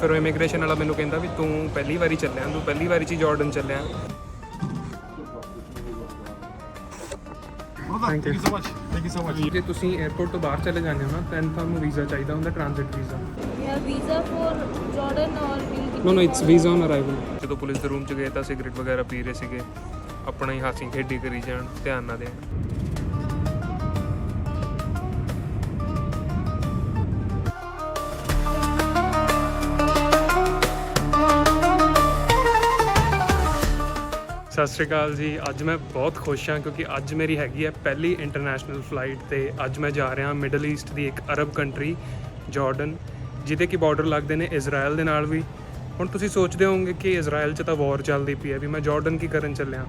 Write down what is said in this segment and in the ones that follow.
ਫਿਰ ਇਮੀਗ੍ਰੇਸ਼ਨ ਵਾਲਾ ਮੈਨੂੰ ਕਹਿੰਦਾ ਵੀ ਤੂੰ ਪਹਿਲੀ ਵਾਰੀ ਚੱਲਿਆ ਤੂੰ ਪਹਿਲੀ ਵਾਰੀ ਚ ਹੀ ਜਾਰਡਨ ਚੱਲਿਆ. ਜੇ ਤੁਸੀਂ 에어ਪੋਰਟ ਤੋਂ ਬਾਹਰ ਚਲੇ ਜਾਂਦੇ ਹੋ ਨਾ ਤਾਂ ਤੁਹਾਨੂੰ ਵੀਜ਼ਾ ਚਾਹੀਦਾ ਹੁੰਦਾ transit visa no no it's visa on arrival ਜਦੋਂ ਪੁਲਿਸ ਦੇ ਰੂਮ ਚ ਗਏ ਤਾਂ ਸਿਗਰਟ ਵਗੈਰਾ ਪੀ ਰਹੇ ਸੀਗੇ ਆਪਣਾ ਹੀ ਹਾਸੀ ਖੇਡੀ ਕਰੀ ਜਾਣ ਧਿਆਨ ਨਾ ਦੇਣ। ਸਤਿ ਸ਼੍ਰੀ ਅਕਾਲ ਜੀ। ਅੱਜ ਮੈਂ ਬਹੁਤ ਖੁਸ਼ ਹਾਂ ਕਿਉਂਕਿ ਅੱਜ ਮੇਰੀ ਹੈਗੀ ਹੈ ਪਹਿਲੀ ਇੰਟਰਨੈਸ਼ਨਲ ਫਲਾਈਟ ਤੇ ਅੱਜ ਮੈਂ ਜਾ ਰਿਹਾ ਮਿਡਲ ਈਸਟ ਦੀ ਇੱਕ ਅਰਬ ਕੰਟਰੀ ਜਾਰਡਨ ਜਿਹਦੇ ਕੀ ਬਾਰਡਰ ਲੱਗਦੇ ਨੇ ਇਜ਼ਰਾਈਲ ਦੇ ਨਾਲ ਵੀ। ਹੁਣ ਤੁਸੀਂ ਸੋਚਦੇ ਹੋਵੋਗੇ ਕਿ ਇਜ਼ਰਾਈਲ 'ਚ ਤਾਂ ਵਾਰ ਚੱਲਦੀ ਪਈ ਹੈ ਵੀ ਮੈਂ ਜਾਰਡਨ ਕੀ ਕਰਨ ਚੱਲਿਆ?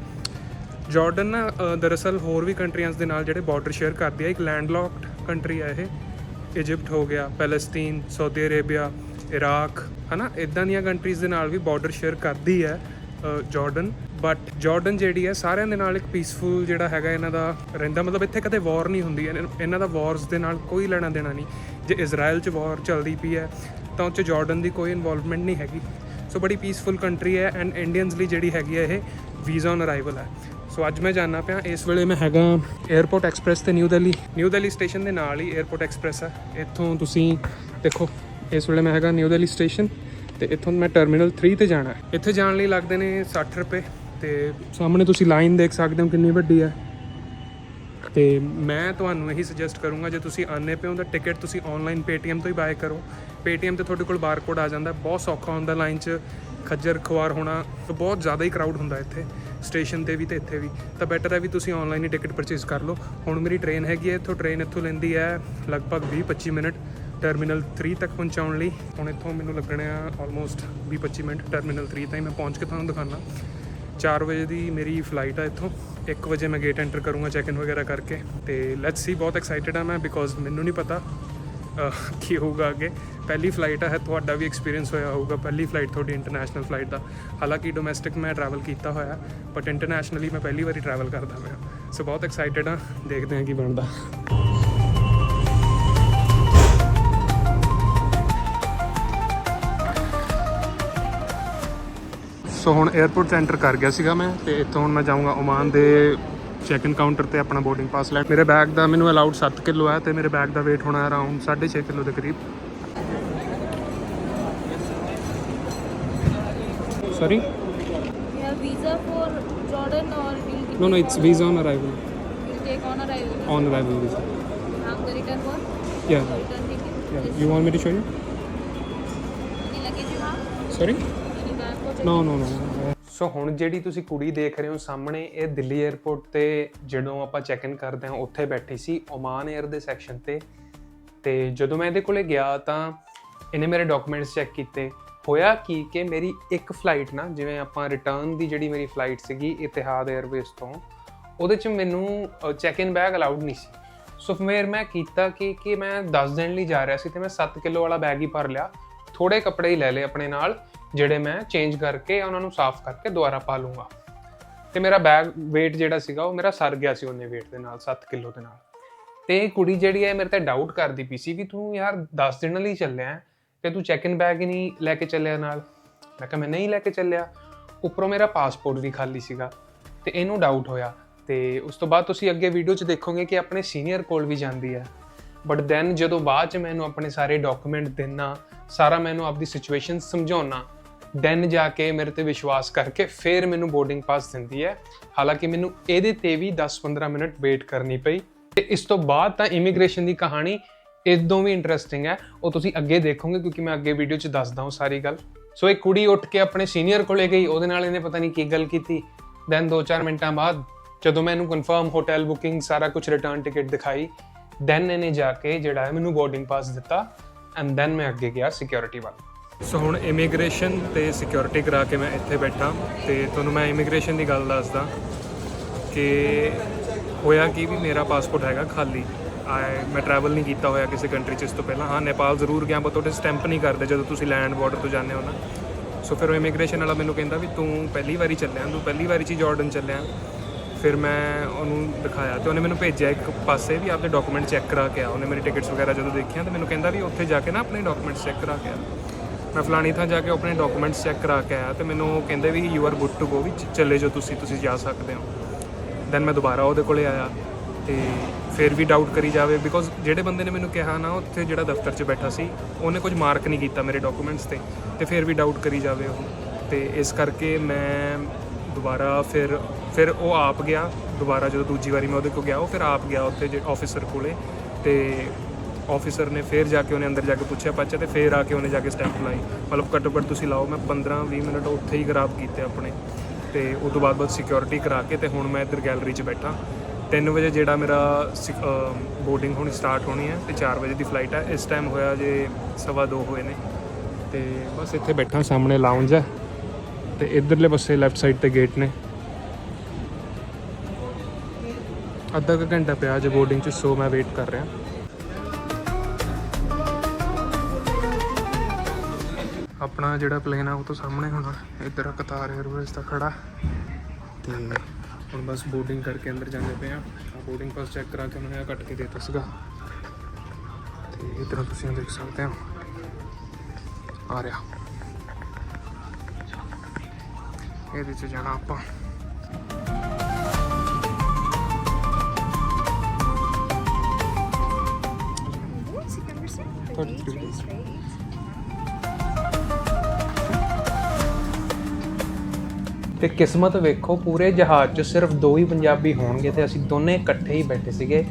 ਜਾਰਡਨ ਨਾ ਦਰਅਸਲ ਹੋਰ ਵੀ ਕੰਟਰੀਆਂ ਦੇ ਨਾਲ ਜਿਹੜੇ ਬਾਰਡਰ ਸ਼ੇਅਰ ਕਰਦੀ ਹੈ ਇੱਕ ਲੈਂਡਲੌਕਡ ਕੰਟਰੀ ਹੈ ਇਹ। ਇਜਿਪਟ ਹੋ ਗਿਆ ਪੈਲੇਸਤੀਨ ਸਾਊਦੀ ਅਰੇਬੀਆ ਇਰਾਕ ਹਨਾ? ਇਦਾਂ ਦੀਆਂ ਕੰਟਰੀਜ਼ ਦੇ ਨਾਲ ਵੀ ਬਾਰਡਰ ਸ਼ੇਅਰ ਕਰਦੀ ਹੈ ਅ, ਜਾਰਡਨ ਬਟ ਜਾਰਡਨ ਜਿਹੜੀ ਹੈ, ਸਾਰਿਆਂ ਦੇ ਨਾਲ ਇੱਕ ਪੀਸਫੁਲ ਜਿਹੜਾ ਹੈਗਾ ਇਹਨਾਂ ਦਾ ਰਹਿੰਦਾ। ਮਤਲਬ ਇੱਥੇ ਕਦੇ ਵਾਰ ਨਹੀਂ ਹੁੰਦੀ। ਇਹਨਾਂ ਇਹਨਾਂ ਦਾ ਵਾਰਸ ਦੇ ਨਾਲ ਕੋਈ ਲੈਣਾ ਦੇਣਾ ਨਹੀਂ। ਜੇ ਇਜ਼ਰਾਈਲ 'ਚ ਵਾਰ ਚੱਲਦੀ ਪਈ ਹੈ, ਤਾਂ ਉਹ 'ਚ ਜਾਰਡਨ ਦੀ ਕੋਈ ਇਨਵੋਲਵਮੈਂਟ ਨਹੀਂ ਹੈਗੀ। ਸੋ ਬੜੀ ਪੀਸਫੁਲ ਕੰਟਰੀ ਹੈ ਐਂਡ ਇੰਡੀਅਨਸ ਲਈ ਜਿਹੜੀ ਹੈਗੀ ਹੈ, ਇਹ ਵੀਜ਼ਾ ਔਨ ਅਰਾਈਵਲ ਹੈ। ਸੋ ਅੱਜ ਮੈਂ ਜਾਣਨਾ ਪਿਆ, ਇਸ ਵੇਲੇ ਮੈਂ ਹੈਗਾ 에ਅਰਪੋਰਟ ਐਕਸਪ੍ਰੈਸ ਤੇ new Delhi new Delhi station ਦੇ ਨਾਲ ਹੀ 에ਅਰਪੋਰਟ ਐਕਸਪ੍ਰੈਸ ਹੈ। ਇੱਥੋਂ ਤੁਸੀਂ ਦੇਖੋ, ਇਸ ਵੇਲੇ ਮੈਂ ਹੈਗਾ ਨਿਊ ਦਿੱਲੀ ਸਟੇਸ਼ਨ ਤੇ ਇੱਥੋਂ ਮੈਂ ਟਰਮੀਨਲ 3 ਤੇ ਜਾਣਾ ਇੱਥੇ ਜਾਣ ਲਈ ਲੱਗਦੇ ਨੇ 60 ਰੁਪਏ। ਤੇ ਸਾਹਮਣੇ ਤੁਸੀਂ ਲਾਈਨ ਦੇਖ ਸਕਦੇ ਹੋ ਕਿੰਨੀ ਵੱਡੀ ਹੈ। ਤੇ ਮੈਂ ਤੁਹਾਨੂੰ ਇਹੀ ਸੁਜੈਸਟ ਕਰੂੰਗਾ, ਜੇ ਤੁਸੀਂ ਆਨੇ ਪਏ ਹੋ ਤਾਂ ਟਿਕਟ ਤੁਸੀਂ ਆਨਲਾਈਨ Paytm ਤੋਂ ਹੀ ਬਾਏ ਕਰੋ। Paytm ਤੇ ਤੁਹਾਡੇ ਕੋਲ ਬਾਰਕੋਡ ਆ ਜਾਂਦਾ, ਬਹੁਤ ਸੌਖਾ ਹੁੰਦਾ ਲਾਈਨ 'ਚ ਖੱਜਰ ਖੁਆਰ ਹੋਣਾ ਬਹੁਤ ਜ਼ਿਆਦਾ ਹੀ ਕਰਾਊਡ ਹੁੰਦਾ ਇੱਥੇ ਸਟੇਸ਼ਨ ਤੇ ਵੀ ਤੇ ਇੱਥੇ ਵੀ। ਤਾਂ ਬੈਟਰ ਹੈ ਵੀ ਤੁਸੀਂ ਆਨਲਾਈਨ ਹੀ ਟਿਕਟ ਪਰਚੇਸ ਕਰ ਲਓ। ਹੁਣ ਮੇਰੀ ਟ੍ਰੇਨ ਹੈਗੀ ਹੈ, ਇੱਥੋਂ ਟ੍ਰੇਨ ਇੱਥੋਂ ਲੈਂਦੀ ਹੈ ਲਗਭਗ 20-25 ਮਿੰਟ ਟਰਮੀਨਲ 3 ਤੱਕ ਪਹੁੰਚਾਉਣ ਲਈ। ਹੁਣ ਇੱਥੋਂ ਮੈਨੂੰ ਲੱਗਣੇ ਆ ਆਲਮੋਸਟ 20-25 ਮਿੰਟ ਟਰਮੀਨਲ 3 ਤਾਈਂ ਮੈਂ ਪਹੁੰਚ ਕੇ ਤੁਹਾਨੂੰ ਦਿਖਾਣਾ 4 ਵਜੇ ਦੀ ਮੇਰੀ ਫਲਾਈਟ ਆ ਇੱਥੋਂ। 1 ਵਜੇ ਮੈਂ ਗੇਟ ਐਂਟਰ ਕਰੂੰਗਾ ਚੈੱਕ ਇਨ ਵਗੈਰਾ ਕਰਕੇ ਤੇ ਲੈਟਸ ਸੀ ਬਹੁਤ ਐਕਸਾਈਟਿਡ ਆ ਮੈਂ ਬਿਕੋਜ਼ ਮੈਨੂੰ ਨਹੀਂ ਪਤਾ ਕੀ ਹੋਊਗਾ ਅੱਗੇ। ਪਹਿਲੀ ਫਲਾਈਟ ਹੈ ਤੁਹਾਡਾ ਵੀ ਐਕਸਪੀਰੀਅੰਸ ਹੋਇਆ ਹੋਊਗਾ, ਪਹਿਲੀ ਫਲਾਈਟ ਤੁਹਾਡੀ ਇੰਟਰਨੈਸ਼ਨਲ ਫਲਾਈਟ ਦਾ। ਹਾਲਾਂਕਿ ਡੋਮੈਸਟਿਕ ਮੈਂ ਟਰੈਵਲ ਕੀਤਾ ਹੋਇਆ ਬਟ ਇੰਟਰਨੈਸ਼ਨਲੀ ਮੈਂ ਪਹਿਲੀ ਵਾਰੀ ਟਰੈਵਲ ਕਰਦਾ ਮੈਂ ਸੋ ਬਹੁਤ ਐਕਸਾਈਟਿਡ ਆ, ਦੇਖਦੇ ਹਾਂ ਕੀ ਬਣਦਾ। ਸੋ ਹੁਣ 에ਅਰਪੋਰਟ ਤੇ ਐਂਟਰ ਕਰ ਗਿਆ ਸੀਗਾ ਮੈਂ ਤੇ ਇੱਥੋਂ ਹੁਣ ਮੈਂ ਜਾਊਂਗਾ ਓਮਾਨ ਦੇ ਚੈੱਕ ਇਨ ਕਾਊਂਟਰ ਤੇ ਆਪਣਾ ਬੋਰਡਿੰਗ ਪਾਸ ਲੈਣ। ਮੇਰੇ ਬੈਗ ਦਾ ਮੈਨੂੰ ਅਲਾਉਡ 7 ਕਿਲੋ ਹੈ ਤੇ ਮੇਰੇ ਬੈਗ ਦਾ weight ਹੋਣਾ ਅਰਾਊਂਡ 6.5 ਕਿਲੋ ਦੇ ਕਰੀਬ। Sorry visa for Jordan or will no no it's visa on arrival take on arrival? On arrival visa Have the return one? Yeah Return ticket? You want me to show you Any luggage you have? Sorry no no no so ਹੁਣ ਜਿਹੜੀ ਤੁਸੀਂ ਕੁੜੀ ਦੇਖ ਰਹੇ ਹੋ ਸਾਹਮਣੇ, ਇਹ Delhi airport ਤੇ ਜਦੋਂ ਆਪਾਂ ਚੈੱਕ ਇਨ ਕਰਦੇ ਹਾਂ, ਉੱਥੇ ਬੈਠੀ ਸੀ ਓਮਾਨ 에ਅਰ ਦੇ ਸੈਕਸ਼ਨ ਤੇ। ਤੇ ਜਦੋਂ ਮੈਂ ਇਹਦੇ ਕੋਲੇ ਗਿਆ ਤਾਂ ਇਹਨੇ ਮੇਰੇ ਡਾਕੂਮੈਂਟਸ ਚੈੱਕ ਕੀਤੇ। ਹੋਇਆ ਕੀ ਕਿ ਮੇਰੀ ਇੱਕ ਫਲਾਈਟ ਨਾ, ਜਿਵੇਂ ਆਪਾਂ ਰਿਟਰਨ ਦੀ ਜਿਹੜੀ ਮੇਰੀ ਫਲਾਈਟ ਸੀਗੀ ਇਤਿਹਾਦ 에ਅਰਵੇਜ਼ ਤੋਂ, ਉਹਦੇ ਚ ਮੈਨੂੰ ਚੈੱਕ ਇਨ ਬੈਗ ਅਲਾਉਡ ਨਹੀਂ ਸੀ। ਸੋ ਫਿਰ ਮੈਂ ਕੀਤਾ ਕਿ ਕਿ ਮੈਂ 10 ਦਿਨ ਲਈ ਜਾ ਰਿਹਾ ਸੀ ਤੇ ਮੈਂ 7 ਕਿਲੋ ਵਾਲਾ ਬੈਗ ਹੀ ਭਰ ਲਿਆ। ਥੋੜੇ ਕੱਪੜੇ ਹੀ ਲੈ ਲਏ ਆਪਣੇ ਨਾਲ। ਜਿਹੜੇ ਮੈਂ ਚੇਂਜ ਕਰਕੇ ਉਹਨਾਂ ਨੂੰ ਸਾਫ਼ ਕਰਕੇ ਦੁਬਾਰਾ ਪਾ ਲੂੰਗਾ। ਤੇ ਮੇਰਾ ਬੈਗ weight ਜਿਹੜਾ ਸੀਗਾ ਉਹ ਮੇਰਾ ਸਰ ਗਿਆ ਸੀ ਉਹਨੇ weight ਦੇ ਨਾਲ 7 ਕਿਲੋ ਦੇ ਨਾਲ। ਤੇ ਇਹ ਕੁੜੀ ਜਿਹੜੀ ਹੈ ਮੇਰੇ ਤੇ ਡਾਊਟ ਕਰਦੀ ਪਈ ਸੀ ਵੀ ਤੂੰ ਯਾਰ 10 ਦਿਨ ਲਈ ਚੱਲਿਆ ਹੈ, ਤੇ ਤੂੰ ਚੈੱਕ ਇਨ ਬੈਗ ਹੀ ਨਹੀਂ ਲੈ ਕੇ ਚੱਲਿਆ ਨਾਲ। ਮੈਂ ਕਿਹਾ ਮੈਂ ਨਹੀਂ ਲੈ ਕੇ ਚੱਲਿਆ। ਉੱਪਰੋਂ ਮੇਰਾ ਪਾਸਪੋਰਟ ਵੀ ਖਾਲੀ ਸੀਗਾ, ਤੇ ਇਹਨੂੰ ਡਾਊਟ ਹੋਇਆ। ਤੇ ਉਸ ਤੋਂ ਬਾਅਦ ਤੁਸੀਂ ਅੱਗੇ ਵੀਡੀਓ 'ਚ ਦੇਖੋਗੇ ਕਿ ਆਪਣੇ ਸੀਨੀਅਰ ਕੋਲ ਵੀ ਜਾਂਦੀ ਹੈ। ਬਟ ਦੈਨ ਜਦੋਂ ਬਾਅਦ 'ਚ ਮੈਨੂੰ ਆਪਣੇ ਸਾਰੇ ਡਾਕੂਮੈਂਟ ਦੇਣਾ ਸਾਰਾ ਮੈਨੂੰ ਆਪਦੀ ਸਿਚੁਏਸ਼ਨ ਸਮਝਾਉਣਾ ਦੈਨ ਜਾ ਕੇ ਮੇਰੇ ਤੇ ਵਿਸ਼ਵਾਸ ਕਰਕੇ ਫਿਰ ਮੈਨੂੰ ਬੋਰਡਿੰਗ ਪਾਸ ਦਿੰਦੀ ਹੈ। ਹਾਲਾਂਕਿ ਮੈਨੂੰ ਇਹਦੇ ਤੇ ਵੀ 10-15 ਮਿੰਟ ਵੇਟ ਕਰਨੀ ਪਈ। ਤੇ ਇਸ ਤੋਂ ਬਾਅਦ ਤਾਂ ਇਮੀਗ੍ਰੇਸ਼ਨ ਦੀ ਕਹਾਣੀ ਇਦੋਂ ਵੀ ਇੰਟਰਸਟਿੰਗ ਹੈ। ਉਹ ਤੁਸੀਂ ਅੱਗੇ ਦੇਖੋਗੇ ਕਿਉਂਕਿ ਮੈਂ ਅੱਗੇ ਵੀਡੀਓ 'ਚ ਦੱਸਦਾ ਹਾਂ ਸਾਰੀ ਗੱਲ। ਸੋ ਇਹ ਕੁੜੀ ਉੱਠ ਕੇ ਆਪਣੇ ਸੀਨੀਅਰ ਕੋਲੇ ਗਈ, ਉਹਦੇ ਨਾਲ ਇਹਨੇ ਪਤਾ ਨਹੀਂ ਕੀ ਗੱਲ ਕੀਤੀ। ਦੈਨ 2-4 ਮਿੰਟਾਂ ਬਾਅਦ ਜਦੋਂ ਮੈਂ ਇਹਨੂੰ ਕਨਫਰਮ ਹੋਟਲ ਬੁਕਿੰਗ ਸਾਰਾ ਕੁਝ ਰਿਟਰਨ ਟਿਕਟ ਦਿਖਾਈ ਦੈਨ ਇਹਨੇ ਜਾ ਕੇ ਜਿਹੜਾ ਹੈ ਮੈਨੂੰ ਬੋਰਡਿੰਗ ਪਾਸ ਦਿੱਤਾ। ਐਂਡ ਦੈਨ ਮੈਂ ਅੱਗੇ ਗਿਆ ਸਿਕਿਉਰਿਟੀ ਵੱਲ। ਸੋ ਹੁਣ ਇਮੀਗ੍ਰੇਸ਼ਨ ਤੇ ਸਿਕਿਉਰਿਟੀ ਕਰਾ ਕੇ ਮੈਂ ਇੱਥੇ ਬੈਠਾ। ਤੇ ਤੁਹਾਨੂੰ ਮੈਂ ਇਮੀਗ੍ਰੇਸ਼ਨ ਦੀ ਗੱਲ ਦੱਸਦਾ ਕਿ ਹੋਇਆ ਕਿ ਵੀ ਮੇਰਾ ਪਾਸਪੋਰਟ ਹੈਗਾ ਖਾਲੀ। ਆਏ ਮੈਂ ਟਰੈਵਲ ਨਹੀਂ ਕੀਤਾ ਹੋਇਆ ਕਿਸੇ ਕੰਟਰੀ 'ਚ ਇਸ ਤੋਂ ਪਹਿਲਾਂ। ਹਾਂ, ਨੇਪਾਲ ਜ਼ਰੂਰ ਗਿਆ ਪਰ ਤੁਹਾਡੇ ਸਟੈਂਪ ਨਹੀਂ ਕਰਦੇ ਜਦੋਂ ਤੁਸੀਂ ਲੈਂਡ ਬਾਰਡਰ ਤੋਂ ਜਾਂਦੇ ਹੋ ਨਾ। ਸੋ ਫਿਰ ਉਹ ਇਮੀਗ੍ਰੇਸ਼ਨ ਵਾਲਾ ਮੈਨੂੰ ਕਹਿੰਦਾ ਵੀ ਤੂੰ ਪਹਿਲੀ ਵਾਰੀ ਚੱਲਿਆ, ਤੂੰ ਪਹਿਲੀ ਵਾਰੀ 'ਚ ਹੀ ਜਾਰਡਨ ਚੱਲਿਆ। ਫਿਰ ਮੈਂ ਉਹਨੂੰ ਦਿਖਾਇਆ ਤੇ ਉਹਨੇ ਮੈਨੂੰ ਭੇਜਿਆ ਇੱਕ ਪਾਸੇ ਵੀ ਆਪਦੇ ਡਾਕੂਮੈਂਟ ਚੈੱਕ ਕਰਾ ਕੇ ਆ। ਉਹਨੇ ਮੇਰੀ ਟਿਕਟਸ ਵਗੈਰਾ ਜਦੋਂ ਦੇਖੀਆਂ ਤੇ ਮੈਨੂੰ ਕਹਿੰਦਾ ਵੀ ਉੱਥੇ ਜਾ ਕੇ ਨਾ ਆਪਣੇ ਡਾਕੂਮੈਂਟਸ ਚੈੱਕ ਕਰਾ ਕੇ ਆ। ਮੈਂ ਫਲਾਣੀ ਥਾਂ ਜਾ ਕੇ ਆਪਣੇ ਡਾਕੂਮੈਂਟਸ ਚੈੱਕ ਕਰਾ ਕੇ ਆਇਆ ਤੇ ਮੈਨੂੰ ਉਹ ਕਹਿੰਦੇ ਵੀ you are good to go ਵੀ ਚੱਲੇ ਜੋ ਤੁਸੀਂ ਤੁਸੀਂ ਜਾ ਸਕਦੇ ਹੋ। ਦੈਨ ਮੈਂ ਦੁਬਾਰਾ ਉਹਦੇ ਕੋਲੇ ਆਇਆ ਤੇ ਫਿਰ ਵੀ ਡਾਊਟ ਕਰੀ ਜਾਵੇ ਬਿਕੋਜ਼ ਜਿਹੜੇ ਬੰਦੇ ਨੇ ਮੈਨੂੰ ਕਿਹਾ ਨਾ, ਉੱਥੇ ਜਿਹੜਾ ਦਫ਼ਤਰ 'ਚ ਬੈਠਾ ਸੀ, ਉਹਨੇ ਕੁਝ ਮਾਰਕ ਨਹੀਂ ਕੀਤਾ ਮੇਰੇ ਡਾਕੂਮੈਂਟਸ ਤੇ ਤੇ ਫਿਰ ਵੀ ਡਾਊਟ ਕਰੀ ਜਾਵੇ ਉਹ। ਤੇ ਇਸ ਕਰਕੇ ਮੈਂ ਦੁਬਾਰਾ ਫਿਰ ਫਿਰ ਉਹ ਆਪ ਗਿਆ। ਦੁਬਾਰਾ ਜਦੋਂ ਦੂਜੀ ਵਾਰੀ ਮੈਂ ਉਹਦੇ ਕੋਲ ਗਿਆ, ਉਹ ਫਿਰ ਆਪ ਗਿਆ ਉੱਥੇ ਜੇ ਆਫੀਸਰ ਕੋਲੇ ਤੇ ਆਫੀਸਰ ਨੇ ਫਿਰ ਜਾ ਕੇ ਉਹਨੇ ਅੰਦਰ ਜਾ ਕੇ ਪੁੱਛਿਆ ਪੱਛਾ ਤੇ ਫਿਰ ਆ ਕੇ ਉਹਨੇ ਜਾ ਕੇ ਸਟੈਂਪ ਲਾਈ। ਮਤਲਬ ਘੱਟੋ ਘੱਟ ਤੁਸੀਂ ਲਾਓ, ਮੈਂ 15 20 ਮਿੰਟ ਉੱਥੇ ਹੀ ਖਰਾਬ ਕੀਤੇ ਆਪਣੇ। ਤੇ ਉਸ ਤੋਂ ਬਾਅਦ ਬਸ ਸਿਕਿਉਰਿਟੀ ਕਰਾ ਕੇ ਤੇ ਹੁਣ ਮੈਂ ਇੱਧਰ ਗੈਲਰੀ 'ਚ ਬੈਠਾ। 3 ਵਜੇ ਜਿਹੜਾ ਮੇਰਾ ਬੋਰਡਿੰਗ ਹੋਣੀ ਸਟਾਰਟ ਹੋਣੀ ਹੈ ਤੇ 4 ਵਜੇ ਦੀ ਫਲਾਈਟ ਹੈ। ਇਸ ਟਾਈਮ ਹੋਇਆ ਜੇ ਸਵਾ ਦੋ ਹੋਏ ਨੇ। ਤੇ ਬਸ ਇੱਥੇ ਬੈਠਾ, ਸਾਹਮਣੇ ਲਾਉਂਜ ਹੈ। ਤੇ ਇਧਰਲੇ ਪਾਸੇ ਲੈਫਟ ਸਾਈਡ ਤੇ ਗੇਟ ਨੇ। ਅੱਧਾ ਕੁ ਘੰਟਾ ਪਿਆ ਜੇ ਬੋਰਡਿੰਗ 'ਚ ਸੋ ਮੈਂ ਵੇਟ ਕਰ ਰਿਹਾ। ਆਪਣਾ ਜਿਹੜਾ ਪਲੇਨ ਆ ਉਹ ਤੋਂ ਸਾਹਮਣੇ ਹੋਣਾ ਇੱਧਰ ਆ ਕਤਾਰ 에ਅਰਵੇਜ਼ ਦਾ ਖੜਾ। ਤੇ ਹੁਣ ਬਸ ਬੋਰਡਿੰਗ ਕਰਕੇ ਅੰਦਰ ਜਾਂਦੇ ਪਏ ਆ। ਆ ਬੋਰਡਿੰਗ ਪਾਸ ਚੈੱਕ ਕਰਾ ਕੇ ਉਹਨਾਂ ਨੇ ਕੱਟ ਕੇ ਦੇ ਦਿੱਤਾ ਸੀਗਾ। ਤੇ ਇੱਧਰ ਤੁਸੀਂ ਦੇਖ ਸਕਦੇ ਹੋ। ਆ ਰਿਹਾ। ਇਹਦੇ 'ਚ ਜਾਣਾ ਆਪਾਂ। Music ਤੇ ਕਿਸਮਤ ਵੇਖੋ ਪੂਰੇ ਜਹਾਜ਼ 'ਚ ਸਿਰਫ ਦੋ ਹੀ ਪੰਜਾਬੀ ਹੋਣਗੇ ਤੇ ਅਸੀਂ ਦੋਨੇ ਇਕੱਠੇ ਹੀ ਬੈਠੇ ਸੀਗੇ।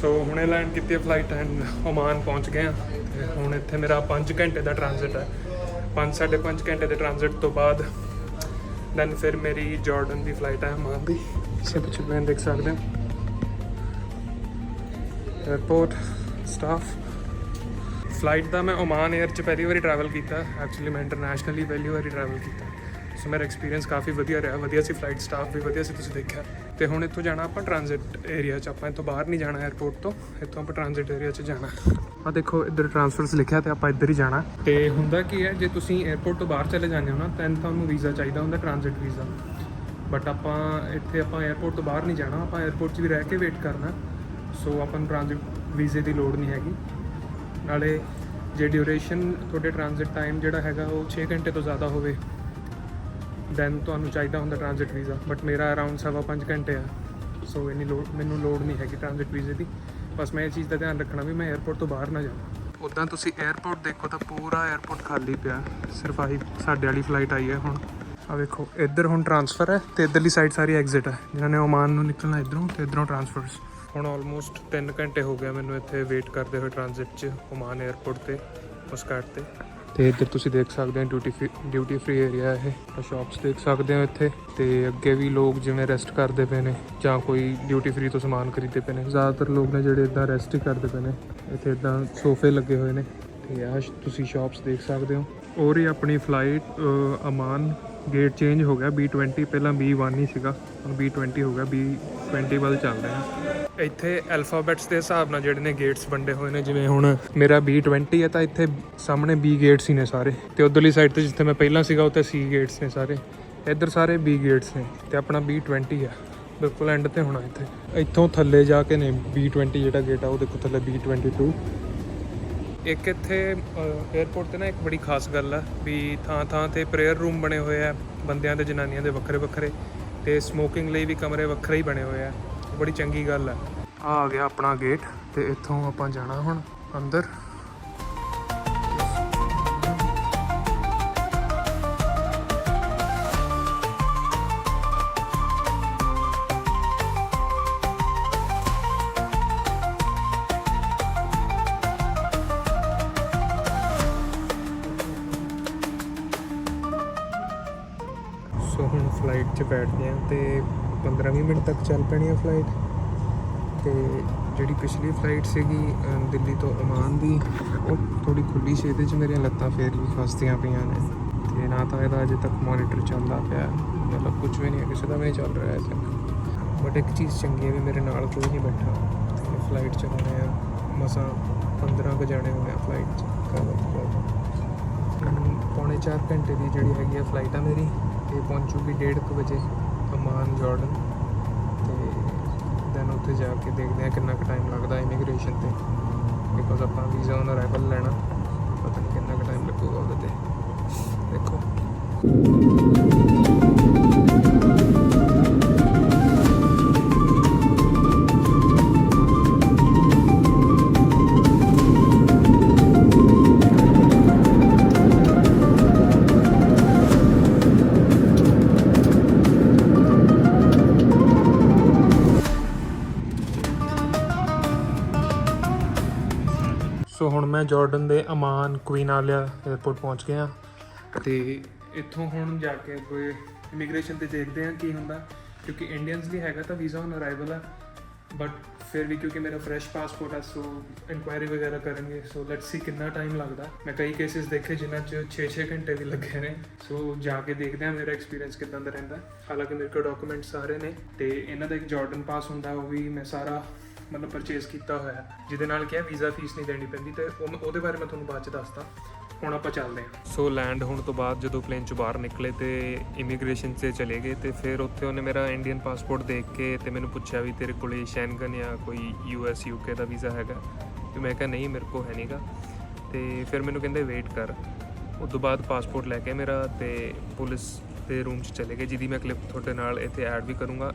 ਸੋ ਹੁਣੇ ਲੈਂਡ ਕੀਤੀ ਫਲਾਈਟ ਐਂਡ ਓਮਾਨ ਪਹੁੰਚ ਗਏ ਆ ਹੁਣ ਇੱਥੇ ਮੇਰਾ 5 ਘੰਟੇ ਦਾ ਟ੍ਰਾਂਜ਼ਿਟ ਹੈ। 5 5.5 ਘੰਟੇ ਦੇ ਟ੍ਰਾਂਜ਼ਿਟ ਤੋਂ ਬਾਅਦ ਦੈਨ ਫਿਰ ਮੇਰੀ ਜਾਰਡਨ ਦੀ ਫਲਾਈਟ ਹੈ ਮਾਂ ਦੀ। ਸਭ ਪਿੱਛੇ ਮੈਂ ਦੇਖ ਸਕਦੇ ਹਾਂ। ਏਅਰਪੋਰਟ ਸਟਾਫ ਫਲਾਈਟ ਦਾ ਮੈਂ ਓਮਾਨ 에ਅਰ ਚ ਪਹਿਲੀ ਵਾਰੀ ਟਰੈਵਲ ਕੀਤਾ। ਐਕਚੁਅਲੀ ਮੈਂ ਇੰਟਰਨੈਸ਼ਨਲੀ ਪਹਿਲੀ ਵਾਰੀ ਟਰੈਵਲ ਕੀਤਾ। ਸੋ ਮੇਰਾ ਐਕਸਪੀਰੀਅੰਸ ਕਾਫੀ ਵਧੀਆ ਰਿਹਾ। ਵਧੀਆ ਸੀ ਫਲਾਈਟ ਸਟਾਫ ਵੀ, ਵਧੀਆ ਸੀ, ਤੁਸੀਂ ਦੇਖਿਆ। ਤੇ ਹੁਣ ਇੱਥੋਂ ਜਾਣਾ ਆਪਾਂ ਟ੍ਰਾਂਜ਼ਿਟ ਏਰੀਆ 'ਚ, ਆਪਾਂ ਇੱਥੋਂ ਬਾਹਰ ਨਹੀਂ ਜਾਣਾ 에어ਪੋਰਟ ਤੋਂ, ਇੱਥੋਂ ਆਪਾਂ ਟ੍ਰਾਂਜ਼ਿਟ ਏਰੀਆ 'ਚ ਜਾਣਾ। ਆ ਦੇਖੋ, ਇੱਧਰ ਟ੍ਰਾਂਸਫਰਸ ਲਿਖਿਆ ਤੇ ਆਪਾਂ ਇੱਧਰ ਹੀ ਜਾਣਾ। ਤੇ ਹੁੰਦਾ ਕੀ ਹੈ, ਜੇ ਤੁਸੀਂ 에어ਪੋਰਟ ਤੋਂ ਬਾਹਰ ਚਲੇ ਜਾਂਦੇ ਹੋ ਨਾ ਤਾਂ ਤੁਹਾਨੂੰ ਵੀਜ਼ਾ ਚਾਹੀਦਾ ਹੁੰਦਾ ਟ੍ਰਾਂਜ਼ਿਟ ਵੀਜ਼ਾ ਬਟ ਆਪਾਂ ਇੱਥੇ ਆਪਾਂ 에어ਪੋਰਟ ਤੋਂ ਬਾਹਰ ਨਹੀਂ ਜਾਣਾ, ਆਪਾਂ 에어ਪੋਰਟ 'ਚ ਵੀ ਰਹਿ ਕੇ ਵੇਟ ਕਰਨਾ। ਸੋ ਆਪਾਂ ਨੂੰ ਟ੍ਰਾਂਜ਼ਿਟ ਵੀਜ਼ੇ ਦੀ ਲੋੜ ਨਹੀਂ ਹੈਗੀ। ਨਾਲੇ ਜੇ ਡਿਊਰੇਸ਼ਨ ਤੁਹਾਡੇ ਟ੍ਰਾਂਜ਼ਿਟ ਟਾਈਮ ਜਿਹੜਾ ਹੈਗਾ ਉਹ 6 ਘੰਟੇ ਤੋਂ ਜ਼ਿਆਦਾ ਹੋਵੇ ਦੈਨ ਤੁਹਾਨੂੰ ਚਾਹੀਦਾ ਹੁੰਦਾ ਟ੍ਰਾਂਜ਼ਿਟ ਵੀਜ਼ਾ ਬਟ ਮੇਰਾ ਅਰਾਊਂਡ ਸਵਾ ਪੰਜ ਘੰਟੇ ਆ ਸੋ ਇਨੀ ਲੋਡ ਮੈਨੂੰ ਲੋਡ ਨਹੀਂ ਹੈਗੀ ਟ੍ਰਾਂਜ਼ਿਟ ਵੀਜ਼ੇ ਦੀ। ਬਸ ਮੈਂ ਇਹ ਚੀਜ਼ ਦਾ ਧਿਆਨ ਰੱਖਣਾ ਵੀ ਮੈਂ 에어ਪੋਰਟ ਤੋਂ ਬਾਹਰ ਨਾ ਜਾਵਾਂ। ਉਦਾਂ ਤੁਸੀਂ 에어ਪੋਰਟ ਦੇਖੋ ਤਾਂ ਪੂਰਾ 에어ਪੋਰਟ ਖਾਲੀ ਪਿਆ ਸਿਰਫ ਆਹੀ ਸਾਡੇ ਵਾਲੀ ਫਲਾਈਟ ਆਈ ਹੈ ਹੁਣ। ਆ ਵੇਖੋ ਇੱਧਰ ਹੁਣ ਟ੍ਰਾਂਸਫਰ ਹੈ ਤੇ ਇੱਧਰਲੀ ਸਾਈਡ ਸਾਰੀ ਐਗਜ਼ਿਟ ਹੈ ਜਿਨ੍ਹਾਂ ਨੇ ਓਮਾਨ ਨੂੰ ਨਿਕਲਣਾ ਇੱਧਰੋਂ ਤੇ ਇੱਧਰੋਂ ਟ੍ਰਾਂਸਫਰਸ ਹੁਣ ਆਲਮੋਸਟ 3 ਘੰਟੇ ਹੋ ਗਏ ਮੈਨੂੰ ਇੱਥੇ ਵੇਟ ਕਰਦੇ ਹੋਏ ਟ੍ਰਾਂਜ਼ਿਟ 'ਚ ਓਮਾਨ 에어ਪੋਰਟ ਤੇ ਉਸ ਕਾਰ ਤੇ। ਤੇ ਇੱਧਰ ਤੁਸੀਂ ਦੇਖ ਸਕਦੇ ਹੋ duty free duty free area ਇਹ ਸ਼ਾਪਸ ਦੇਖ ਸਕਦੇ ਹੋ ਇੱਥੇ, ਤੇ ਅੱਗੇ ਵੀ ਲੋਕ ਜਿਵੇਂ ਰੈਸਟ ਕਰਦੇ ਪਏ ਨੇ, ਜਾਂ ਕੋਈ ਡਿਊਟੀ ਫ੍ਰੀ ਤੋਂ ਸਮਾਨ ਖਰੀਦਦੇ ਪਏ ਨੇ, ਜ਼ਿਆਦਾਤਰ ਲੋਕ ਨੇ ਜਿਹੜੇ ਇਦਾਂ ਰੈਸਟ ਹੀ ਕਰਦੇ ਪਏ ਨੇ, ਇੱਥੇ ਇਦਾਂ ਸੋਫੇ ਲੱਗੇ ਹੋਏ ਨੇ, ਤੇ ਆਹ ਤੁਸੀਂ ਸ਼ਾਪਸ ਦੇਖ ਸਕਦੇ ਹੋ, ਔਰ ਹੀ ਆਪਣੀ ਫਲਾਈਟ ਅਮਾਨ ਗੇਟ ਚੇਂਜ ਹੋ ਗਿਆ B20 ਪਹਿਲਾਂ B1 ਹੀ ਸੀਗਾ, ਹੁਣ B20 ਹੋ ਗਿਆ B20 ਵੱਲ ਚੱਲ ਰਿਹਾ। ਇੱਥੇ ਅਲਫਾਬੈਟਸ ਦੇ ਹਿਸਾਬ ਨਾਲ ਜਿਹੜੇ ਨੇ ਗੇਟਸ ਵੰਡੇ ਹੋਏ ਨੇ, ਜਿਵੇਂ ਹੁਣ ਮੇਰਾ B20 ਹੈ, ਤਾਂ ਇੱਥੇ ਸਾਹਮਣੇ B ਗੇਟਸ ਹੀ ਨੇ ਸਾਰੇ। ਤੇ ਉਧਰਲੀ ਸਾਈਡ ਤੇ ਜਿੱਥੇ ਮੈਂ ਪਹਿਲਾਂ ਸੀਗਾ, ਉੱਥੇ C ਗੇਟਸ ਨੇ ਸਾਰੇ। ਇੱਧਰ ਸਾਰੇ B ਗੇਟਸ ਨੇ, ਤੇ ਆਪਣਾ B20 ਹੈ ਬਿਲਕੁਲ ਐਂਡ ਤੇ ਹੋਣਾ ਇੱਥੇ। ਇੱਥੋਂ ਥੱਲੇ ਜਾ ਕੇ ਨੇ B20 ਜਿਹੜਾ ਗੇਟ ਆ, ਉਹ ਦੇਖੋ ਥੱਲੇ B22 ਇੱਕ ਇੱਥੇ 에어ਪੋਰਟ ਤੇ ਨਾ ਇੱਕ ਬੜੀ ਖਾਸ ਗੱਲ ਆ ਵੀ ਥਾਂ ਥਾਂ ਤੇ ਪ੍ਰੇਅਰ ਰੂਮ ਬਣੇ ਹੋਏ ਆ, ਬੰਦਿਆਂ ਤੇ ਜਨਾਨੀਆਂ ਦੇ ਵੱਖਰੇ ਵੱਖਰੇ ਤੇ ਸਮੋਕਿੰਗ ਲਈ ਵੀ ਕਮਰੇ ਵੱਖਰੇ ਹੀ ਬਣੇ ਹੋਏ ਆ। ਬੜੀ ਚੰਗੀ ਗੱਲ ਆ। ਆ ਗਿਆ ਆਪਣਾ ਗੇਟ ਤੇ ਇੱਥੋਂ ਆਪਾਂ ਜਾਣਾ ਹੁਣ ਅੰਦਰ। ਸੋ ਹੁਣ ਫਲਾਈਟ 'ਚ ਬੈਠਦੇ ਆ ਤੇ 15-20 ਮਿੰਟ ਤੱਕ ਚੱਲ ਪੈਣੀ ਆ ਫਲਾਈਟ ਤੇ ਜਿਹੜੀ ਪਿਛਲੀ ਫਲਾਈਟ ਸੀਗੀ ਦਿੱਲੀ ਤੋਂ ਓਮਾਨ ਦੀ ਉਹ ਥੋੜੀ ਖੁੱਲੀ ਸੀ ਇਹਦੇ 'ਚ ਮੇਰੀਆਂ ਲੱਤਾਂ ਫੇਰ ਵੀ ਫਸਦੀਆਂ ਪਈਆਂ ਨੇ। ਤੇ ਨਾ ਤਾਂ ਇਹਦਾ ਅਜੇ ਤੱਕ ਮੋਨੀਟਰ ਚੱਲਦਾ ਪਿਆ ਮਤਲਬ ਕੁਝ ਵੀ ਨਹੀਂ ਹੈ, ਕਿਸੇ ਦਾ ਵੀ ਨਹੀਂ ਚੱਲ ਰਿਹਾ ਅਜੇ ਤੱਕ। ਬਟ ਇੱਕ ਚੀਜ਼ ਚੰਗੀ ਹੈ ਵੀ ਮੇਰੇ ਨਾਲ ਕੋਈ ਨਹੀਂ ਬੈਠਾ। ਫਲਾਈਟ ਚਲਾਉਣੇ ਆ ਮਸਾਂ 15 ਕੁ ਜਾਣੇ ਹੋਣੇ ਆ ਫਲਾਈਟ 'ਚ। ਹਮ, ਪੌਣੇ 4 ਘੰਟੇ ਦੀ ਜਿਹੜੀ ਹੈਗੀ ਆ ਫਲਾਈਟ ਆ ਮੇਰੀ ਇਹ ਪਹੁੰਚੂਗੀ 1:30 ਵਜੇ ਅਮਾਨ ਜਾਰਡਨ ਤੇ ਦੈਨ ਉੱਥੇ ਜਾ ਕੇ ਦੇਖਦੇ ਆ ਕਿੰਨਾ ਕੁ ਟਾਈਮ ਲੱਗਦਾ ਇਮੀਗ੍ਰੇਸ਼ਨ ਤੇ। ਬਿਕੋਜ਼ ਆਪਾਂ ਵੀਜ਼ਾ ਔਨ ਅਰਾਈਵਲ ਲੈਣਾ, ਪਤਾ ਨਹੀਂ ਕਿੰਨਾ ਕੁ ਟਾਈਮ ਲੱਗੂਗਾ ਉਹਦੇ ਤੇ। ਦੇਖੋ। ਮੈਂ ਜਾਰਡਨ ਦੇ ਅਮਾਨ ਕੁਈਨ ਆਲਿਆ 에ਅਰਪੋਰਟ ਪਹੁੰਚ ਗਿਆ। ਤੇ ਇੱਥੋਂ ਹੁਣ ਜਾ ਕੇ ਕੋਈ ਇਮੀਗ੍ਰੇਸ਼ਨ ਤੇ ਦੇਖਦੇ ਹਾਂ ਕੀ ਹੁੰਦਾ। ਕਿਉਂਕਿ ਇੰਡੀਅਨਸ ਵੀ ਹੈਗਾ ਤਾਂ ਵੀਜ਼ਾ ਔਨ ਅਰਾਈਵਲ ਆ। ਬਟ ਫਿਰ ਵੀ ਕਿਉਂਕਿ ਮੇਰਾ ਫਰੈਸ਼ ਪਾਸਪੋਰਟ ਆ ਸੋ ਇਨਕੁਆਇਰੀ ਵਗੈਰਾ ਕਰਨਗੇ। ਸੋ ਲੈਟਸ ਸੀ ਕਿੰਨਾ ਟਾਈਮ ਲੱਗਦਾ। ਮੈਂ ਕਈ ਕੇਸਿਸ ਦੇਖੇ ਜਿਨ੍ਹਾਂ 'ਚ 6-6 ਘੰਟੇ ਵੀ ਲੱਗੇ ਨੇ। ਸੋ ਜਾ ਕੇ ਦੇਖਦੇ ਹਾਂ ਮੇਰਾ ਐਕਸਪੀਰੀਅੰਸ ਕਿਦਾਂ ਦਾ ਰਹਿੰਦਾ। ਹਾਲਾਂਕਿ ਮੇਰੇ ਕੋਲ ਡਾਕੂਮੈਂਟ ਸਾਰੇ ਨੇ। ਤੇ ਇਹਨਾਂ ਦਾ ਇੱਕ ਜਾਰਡਨ ਪਾਸ ਹੁੰਦਾ, ਉਹ ਵੀ ਮੈਂ ਸਾਰਾ ਮਤਲਬ ਪਰਚੇਸ ਕੀਤਾ ਹੋਇਆ ਹੈ, ਜਿਹਦੇ ਨਾਲ ਕਿ ਵੀਜ਼ਾ ਫੀਸ ਨਹੀਂ ਦੇਣੀ ਪੈਂਦੀ ਤੇ ਉਹ- ਉਹਦੇ ਬਾਰੇ ਮੈਂ ਤੁਹਾਨੂੰ ਬਾਅਦ ਚ ਦੱਸਦਾ। ਹੁਣ ਆਪਾਂ ਚੱਲਦੇ ਹਾਂ। ਸੋ ਲੈਂਡ ਹੋਣ ਤੋਂ ਬਾਅਦ ਜਦੋਂ ਪਲੇਨ ਚੋਂ ਬਾਹਰ ਨਿਕਲੇ ਤੇ ਇਮੀਗ੍ਰੇਸ਼ਨ 'ਤੇ ਚਲੇ ਗਏ ਤੇ ਫਿਰ ਉੱਥੇ ਉਹਨੇ ਮੇਰਾ ਇੰਡੀਅਨ ਪਾਸਪੋਰਟ ਦੇਖ ਕੇ ਤੇ ਮੈਨੂੰ ਪੁੱਛਿਆ ਵੀ ਤੇਰੇ ਕੋਲੇ ਸ਼ੈਂਗਨ ਜਾਂ ਕੋਈ ਯੂਐਸ ਯੂਕੇ ਦਾ ਵੀਜ਼ਾ ਹੈਗਾ? ਤੇ ਮੈਂ ਕਿਹਾ ਨਹੀਂ ਮੇਰੇ ਕੋਲ ਹੈ ਨਹੀਂਗਾ ਤੇ ਫਿਰ ਮੈਨੂੰ ਕਹਿੰਦੇ ਵੇਟ ਕਰ। ਉਸ ਤੋਂ ਬਾਅਦ ਪਾਸਪੋਰਟ ਲੈ ਕੇ ਮੇਰਾ ਤੇ ਪੁਲਿਸ ਦੇ ਰੂਮ 'ਚ ਚਲੇ ਗਏ ਜਿਹਦੀ ਮੈਂ ਕਲਿੱਪ ਤੁਹਾਡੇ ਨਾਲ ਇੱਥੇ ਐਡ ਵੀ ਕਰੂੰਗਾ।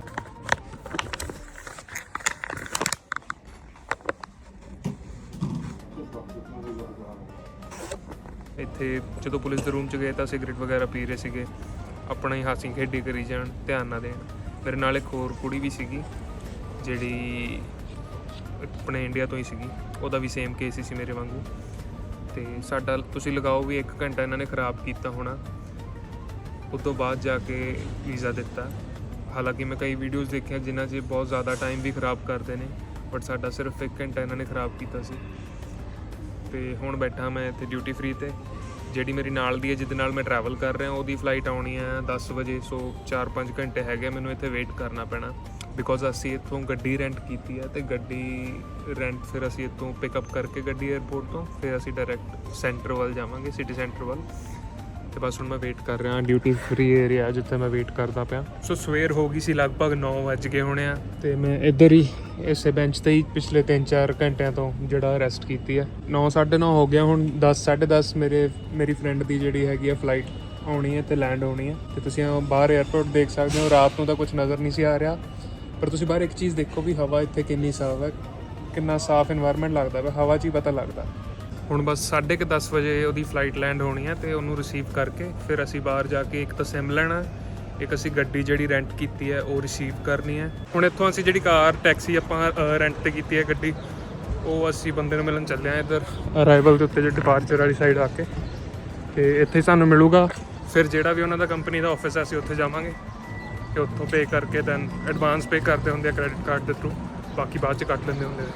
ਇੱਥੇ ਜਦੋਂ ਪੁਲਿਸ ਦੇ ਰੂਮ 'ਚ ਗਏ ਤਾਂ ਸਿਗਰਟ ਵਗੈਰਾ ਪੀ ਰਹੇ ਸੀਗੇ। ਆਪਣਾ ਹੀ ਹਾਸੀ ਖੇਡੀ ਕਰੀ ਜਾਣ, ਧਿਆਨ ਨਾ ਦੇਣ। ਮੇਰੇ ਨਾਲ ਇੱਕ ਹੋਰ ਕੁੜੀ ਵੀ ਸੀਗੀ, ਜਿਹੜੀ ਆਪਣੇ ਇੰਡੀਆ ਤੋਂ ਹੀ ਸੀਗੀ। ਉਹਦਾ ਵੀ ਸੇਮ ਕੇਸ ਹੀ ਸੀ ਮੇਰੇ ਵਾਂਗੂ। ਤੇ ਸਾਡਾ, ਤੁਸੀਂ ਲਗਾਓ ਵੀ 1 ਘੰਟਾ ਇਹਨਾਂ ਨੇ ਖਰਾਬ ਕੀਤਾ ਹੋਣਾ। ਉਸ ਤੋਂ ਬਾਅਦ ਜਾ ਕੇ ਵੀਜ਼ਾ ਦਿੱਤਾ। ਹਾਲਾਂਕਿ ਮੈਂ ਕਈ ਵੀਡੀਓਜ਼ ਦੇਖੀਆਂ ਜਿਨ੍ਹਾਂ 'ਚ ਬਹੁਤ ਜ਼ਿਆਦਾ ਟਾਈਮ ਵੀ ਖਰਾਬ ਕਰਦੇ ਨੇ ਬਟ ਸਾਡਾ ਸਿਰਫ 1 ਘੰਟਾ ਇਹਨਾਂ ਨੇ ਖਰਾਬ ਕੀਤਾ ਸੀ। ਤੇ ਹੁਣ ਬੈਠਾ ਮੈਂ ਇੱਥੇ ਡਿਊਟੀ ਫ੍ਰੀ ਤੇ। ਜਿਹੜੀ ਮੇਰੀ ਨਾਲ ਦੀ ਹੈ, ਜਿਹਦੇ ਨਾਲ ਮੈਂ ਟਰੈਵਲ ਕਰ ਰਿਹਾ, ਉਹਦੀ ਫਲਾਈਟ ਆਉਣੀ ਹੈ 10 ਵਜੇ ਸੋ 4-5 ਘੰਟੇ ਹੈਗੇ ਮੈਨੂੰ ਇੱਥੇ ਵੇਟ ਕਰਨਾ ਪੈਣਾ। ਬਿਕੋਜ਼ ਅਸੀਂ ਇੱਥੋਂ ਗੱਡੀ ਰੈਂਟ ਕੀਤੀ ਹੈ ਤੇ ਗੱਡੀ ਰੈਂਟ ਫਿਰ ਅਸੀਂ ਇੱਥੋਂ ਪਿਕਅਪ ਕਰਕੇ ਗੱਡੀ 에ਅਰਪੋਰਟ ਤੋਂ, ਫਿਰ ਅਸੀਂ ਡਾਇਰੈਕਟ ਸੈਂਟਰ ਵੱਲ ਜਾਵਾਂਗੇ ਸਿਟੀ ਸੈਂਟਰ ਵੱਲ। ਤੇ ਬਸ ਹੁਣ ਮੈਂ ਵੇਟ ਕਰ ਰਿਹਾ ਡਿਊਟੀ ਫ੍ਰੀ ਏਰੀਆ ਜਿੱਥੇ ਮੈਂ ਵੇਟ ਕਰਦਾ ਪਿਆ। ਸੋ ਸਵੇਰ ਹੋ ਗਈ ਸੀ, ਲਗਭਗ 9 ਵਜ ਗਏ ਹੋਣੇ ਆ, ਤੇ ਮੈਂ ਇੱਧਰ ਹੀ ਇਸੇ ਬੈਂਚ ਤੇ ਹੀ ਪਿਛਲੇ 3-4 ਘੰਟਿਆਂ ਤੋਂ ਜਿਹੜਾ ਰੈਸਟ ਕੀਤੀ ਹੈ 9:30 ਹੋ ਗਿਆ, ਹੁਣ 10:30 ਮੇਰੇ, ਮੇਰੀ ਫਰੈਂਡ ਦੀ ਜਿਹੜੀ ਹੈਗੀ ਆ ਫਲਾਈਟ ਆਉਣੀ ਹੈ ਤੇ ਲੈਂਡ ਹੋਣੀ ਹੈ ਤੇ ਤੁਸੀਂ ਬਾਹਰ 에어ਪੋਰਟ ਦੇਖ ਸਕਦੇ ਹੋ, ਰਾਤ ਨੂੰ ਤਾਂ ਕੁਝ ਨਜ਼ਰ ਨਹੀਂ ਸੀ ਆ ਰਿਹਾ। ਪਰ ਤੁਸੀਂ ਬਾਹਰ ਇੱਕ ਚੀਜ਼ ਦੇਖੋ ਵੀ ਹਵਾ ਇੱਥੇ ਕਿੰਨੀ ਸਾਫ਼ ਹੈ ਕਿੰਨਾ ਸਾਫ਼ এনवायरमेंट ਲੱਗਦਾ ਹੈ ਹਵਾ 'ਚ ਹੀ ਪਤਾ ਲੱਗਦਾ। ਹੁਣ ਬਸ 10:30 ਵਜੇ ਉਹਦੀ ਫਲਾਈਟ ਲੈਂਡ ਹੋਣੀ ਹੈ ਤੇ ਉਹਨੂੰ ਰਿਸੀਵ ਕਰਕੇ ਫਿਰ ਅਸੀਂ ਬਾਹਰ ਜਾ ਕੇ ਇੱਕ ਤਾਂ ਲੈਣਾ ਇੱਕ ਅਸੀਂ ਗੱਡੀ ਜਿਹੜੀ ਰੈਂਟ ਕੀਤੀ ਹੈ, ਉਹ ਰਿਸੀਵ ਕਰਨੀ ਹੈ। ਹੁਣ ਇੱਥੋਂ ਅਸੀਂ ਜਿਹੜੀ ਕਾਰ ਟੈਕਸੀ ਆਪਾਂ ਰੈਂਟ ਤੇ ਕੀਤੀ ਹੈ ਗੱਡੀ, ਉਹ ਅਸੀਂ ਬੰਦੇ ਨੂੰ ਮਿਲਣ ਚੱਲੇ ਆ ਇੱਧਰ ਅਰਾਈਵਲ ਦੇ ਉੱਤੇ ਜੋ ਡਿਪਾਰਚਰ ਵਾਲੀ ਸਾਈਡ ਆ ਕੇ। ਤੇ ਇੱਥੇ ਸਾਨੂੰ ਮਿਲੂਗਾ। ਫਿਰ ਜਿਹੜਾ ਵੀ ਉਹਨਾਂ ਦਾ ਕੰਪਨੀ ਦਾ ਆਫਿਸ ਹੈ, ਅਸੀਂ ਉੱਥੇ ਜਾਵਾਂਗੇ। ਤੇ ਉੱਥੋਂ ਪੇ ਕਰਕੇ ਦੈਨ ਐਡਵਾਂਸ ਪੇ ਕਰਦੇ ਹੁੰਦੇ ਆ ਕ੍ਰੈਡਿਟ ਕਾਰਡ ਦੇ ਥਰੂ ਬਾਕੀ ਬਾਅਦ ਚ ਕੱਟ ਲੈਂਦੇ ਹੁੰਦੇ ਆ।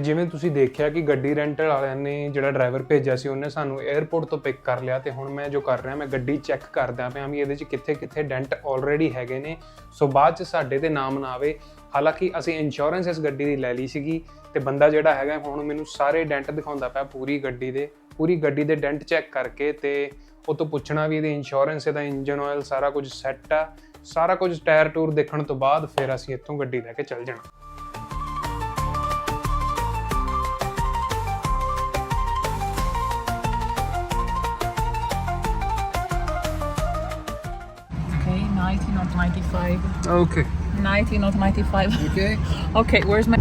ਤੇ ਜਿਵੇਂ ਤੁਸੀਂ ਦੇਖਿਆ ਕਿ ਗੱਡੀ ਰੈਂਟਲ ਵਾਲਿਆਂ ਨੇ ਜਿਹੜਾ ਡਰਾਈਵਰ ਭੇਜਿਆ ਸੀ, ਉਹਨੇ ਸਾਨੂੰ 에ਅਰਪੋਰਟ ਤੋਂ ਪਿਕ ਕਰ ਲਿਆ ਤੇ ਹੁਣ ਮੈਂ ਜੋ ਕਰ ਰਿਹਾ, ਮੈਂ ਗੱਡੀ ਚੈੱਕ ਕਰਦਾ ਪਿਆ ਵੀ ਇਹਦੇ 'ਚ ਕਿੱਥੇ ਕਿੱਥੇ ਡੈਂਟ ਆਲਰੇਡੀ ਹੈਗੇ ਨੇ। ਸੋ ਬਾਅਦ 'ਚ ਸਾਡੇ ਤੇ ਨਾਮ ਨਾ ਆਵੇ। ਹਾਲਾਂਕਿ ਅਸੀਂ ਇੰਸ਼ੋਰੈਂਸ ਇਸ ਗੱਡੀ ਦੀ ਲੈ ਲਈ ਸੀਗੀ ਤੇ ਬੰਦਾ ਜਿਹੜਾ ਹੈਗਾ, ਹੁਣ ਮੈਨੂੰ ਸਾਰੇ ਡੈਂਟ ਦਿਖਾਉਂਦਾ ਪਿਆ ਪੂਰੀ ਗੱਡੀ ਦੇ। ਪੂਰੀ ਗੱਡੀ ਦੇ ਡੈਂਟ ਚੈੱਕ ਕਰਕੇ ਤੇ ਉਹ ਤੋਂ ਪੁੱਛਣਾ ਵੀ ਇਹਦੀ ਇੰਸ਼ੋਰੈਂਸ ਇਹਦਾ ਇੰਜਨ ਆਇਲ ਸਾਰਾ ਕੁਝ ਸੈੱਟ ਆ। ਸਾਰਾ ਕੁਝ ਟਾਇਰ ਟੂਰ ਦੇਖਣ ਤੋਂ ਬਾਅਦ ਫਿਰ ਅਸੀਂ ਇੱਥੋਂ ਗੱਡੀ ਲੈ ਕੇ ਚੱਲ ਜਾਣਾ। 95. Okay 90, not 95. Okay. Okay, where's my...